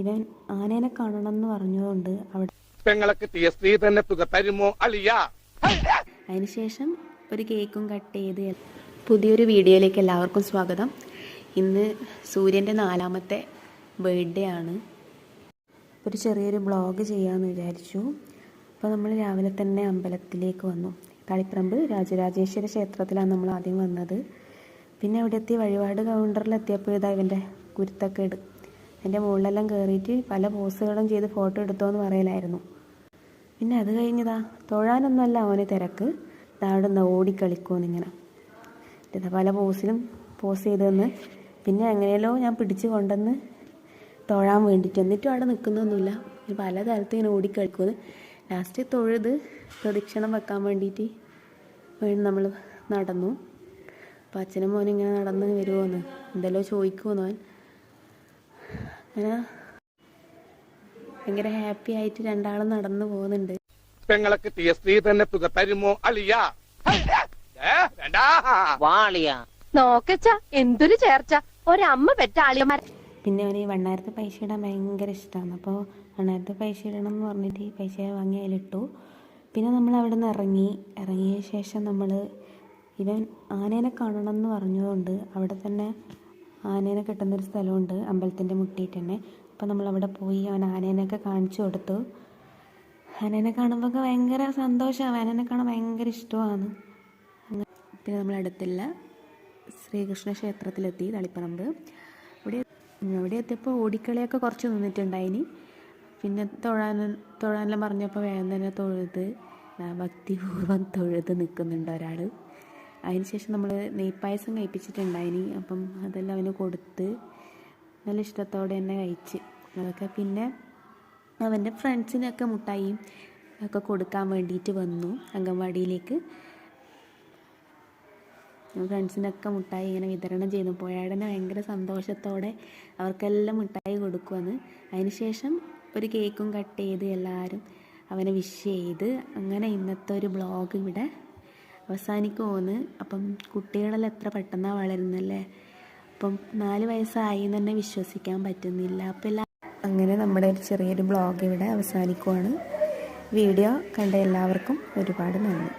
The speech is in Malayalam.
ഇവൻ ആനേനെ കാണണം എന്ന് പറഞ്ഞതുകൊണ്ട് അവിടെ അതിനുശേഷം ഒരു കേക്കും കട്ട് ചെയ്ത് പുതിയൊരു വീഡിയോയിലേക്ക് എല്ലാവർക്കും സ്വാഗതം. ഇന്ന് സൂര്യന്റെ നാലാമത്തെ ബർത്ത്ഡേ ആണ്. ഒരു ചെറിയൊരു ബ്ലോഗ് ചെയ്യാമെന്ന് വിചാരിച്ചു. അപ്പോൾ നമ്മൾ രാവിലെ തന്നെ അമ്പലത്തിലേക്ക് വന്നു. തളിപ്പറമ്പ് രാജരാജേശ്വര ക്ഷേത്രത്തിലാണ് നമ്മൾ ആദ്യം വന്നത്. പിന്നെ അവിടെ എത്തി വഴിപാട് കൗണ്ടറിലെത്തിയപ്പോൾ ഇതാ ഇവന്റെ കുരുത്തക്കേട് എന്റെ മുകളിലെല്ലാം കയറിയിട്ട് പല പോസുകളും ചെയ്ത് ഫോട്ടോ എടുത്തോ എന്ന് പറയലായിരുന്നു. പിന്നെ അത് കഴിഞ്ഞതാ തൊഴാനൊന്നുമല്ല അവന് തിരക്ക്. നിന്ന് ഓടിക്കളിക്കുമെന്നിങ്ങനെ ഇതാ പല പോസിലും പോസ് ചെയ്ത് തന്ന്. പിന്നെ എങ്ങനെയല്ലോ ഞാൻ പിടിച്ച് കൊണ്ടുവന്ന് തൊഴാൻ വേണ്ടിയിട്ട് എന്നിട്ടും അവിടെ നിൽക്കുന്നൊന്നുമില്ല പല തരത്തിൽ ഇങ്ങനെ ഓടിക്കളിക്കുമെന്ന് ലാസ്റ്റ് തൊഴുത് പ്രദക്ഷിണം വെക്കാൻ വേണ്ടിയിട്ട് വേണ്ടി നമ്മൾ നടന്നു. അപ്പം അച്ഛനും മോനും ഇങ്ങനെ നടന്ന് വരുമോന്ന് എന്തെല്ലോ ചോദിക്കുമെന്ന് അവൻ. അങ്ങനെ ഭയങ്കര ഹാപ്പി ആയിട്ട് രണ്ടാളും നടന്നു പോകുന്നുണ്ട്. പെങ്ങളൊക്കെ കിട്ടിയ സ്ത്രീ തന്നെ തുക തരുമോ അളിയാ? നോക്കച്ച എന്തൊരു ചേർച്ച. ഒരമ്മ പെറ്റ ആളിയന്മാർ പിന്നെ അവന് ഈ വണ്ണായിരത്തെ പൈസ ഇടാൻ ഭയങ്കര ഇഷ്ടമാണ് അപ്പോൾ വണ്ണായിരത്തെ പൈസ ഇടണം എന്ന് പറഞ്ഞിട്ട് ഈ പൈസ വാങ്ങി അതിലിട്ടു. പിന്നെ നമ്മൾ അവിടെ നിന്ന് ഇറങ്ങി. ഇറങ്ങിയ ശേഷം നമ്മൾ ഇവൻ ആനേനെ കാണണം എന്ന് പറഞ്ഞതുകൊണ്ട് അവിടെ തന്നെ ആനേനെ കിട്ടുന്നൊരു സ്ഥലമുണ്ട് അമ്പലത്തിന്റെ മുട്ടിയിട്ട് തന്നെ. അപ്പോൾ നമ്മളവിടെ പോയി അവൻ ആനേനെയൊക്കെ കാണിച്ചു കൊടുത്തു. ആനേനെ കാണുമ്പോൾ ഒക്കെ ഭയങ്കര സന്തോഷമാണ് ആനേനെ കാണാൻ ഭയങ്കര ഇഷ്ടമാണ്. പിന്നെ നമ്മൾ അടുത്തുള്ള ശ്രീകൃഷ്ണ ക്ഷേത്രത്തിലെത്തി തളിപ്പറമ്പ്. ഇവിടെ അവിടെ എത്തിയപ്പോൾ ഓടിക്കളിയൊക്കെ കുറച്ച് നിന്നിട്ടുണ്ടായിനി. പിന്നെ തൊഴാൻ തൊഴാനെല്ലാം പറഞ്ഞപ്പോൾ വേഗം തന്നെ തൊഴുത് ഭക്തിപൂർവം തൊഴുത് നിൽക്കുന്നുണ്ട് ഒരാൾ അതിനുശേഷം നമ്മൾ നെയ്പ്പായസം കഴിപ്പിച്ചിട്ടുണ്ടായിനി അപ്പം അതെല്ലാം അവന് കൊടുത്ത് നല്ല ഇഷ്ടത്തോടെ തന്നെ കഴിച്ച്. അതൊക്കെ പിന്നെ അവന്റെ ഫ്രണ്ട്സിനൊക്കെ മുട്ടായി ഒക്കെ കൊടുക്കാൻ വേണ്ടിയിട്ട് വന്നു അംഗൻവാടിയിലേക്ക്. ഫ്രണ്ട്സിനൊക്കെ മുട്ടായി ഇങ്ങനെ വിതരണം ചെയ്തു. പോയാടനെ ഭയങ്കര സന്തോഷത്തോടെ അവർക്കെല്ലാം മിഠായി കൊടുക്കുമെന്ന് അതിനുശേഷം ഒരു കേക്കും കട്ട് ചെയ്ത് എല്ലാവരും അവനെ വിഷ് ചെയ്ത് അങ്ങനെ ഇന്നത്തെ ഒരു ബ്ലോഗ് ഇവിടെ അവസാനിക്കുമെന്ന് അപ്പം കുട്ടികളെല്ലാം എത്ര പെട്ടെന്നാണ് വളരുന്നല്ലേ? അപ്പം നാല് വയസ്സായി എന്ന് തന്നെ വിശ്വസിക്കാൻ പറ്റുന്നില്ല. അപ്പം എല്ലാ അങ്ങനെ നമ്മുടെ ഒരു ചെറിയൊരു ബ്ലോഗ് ഇവിടെ അവസാനിക്കുവാണ്. വീഡിയോ കണ്ട എല്ലാവർക്കും ഒരുപാട് നന്ദി.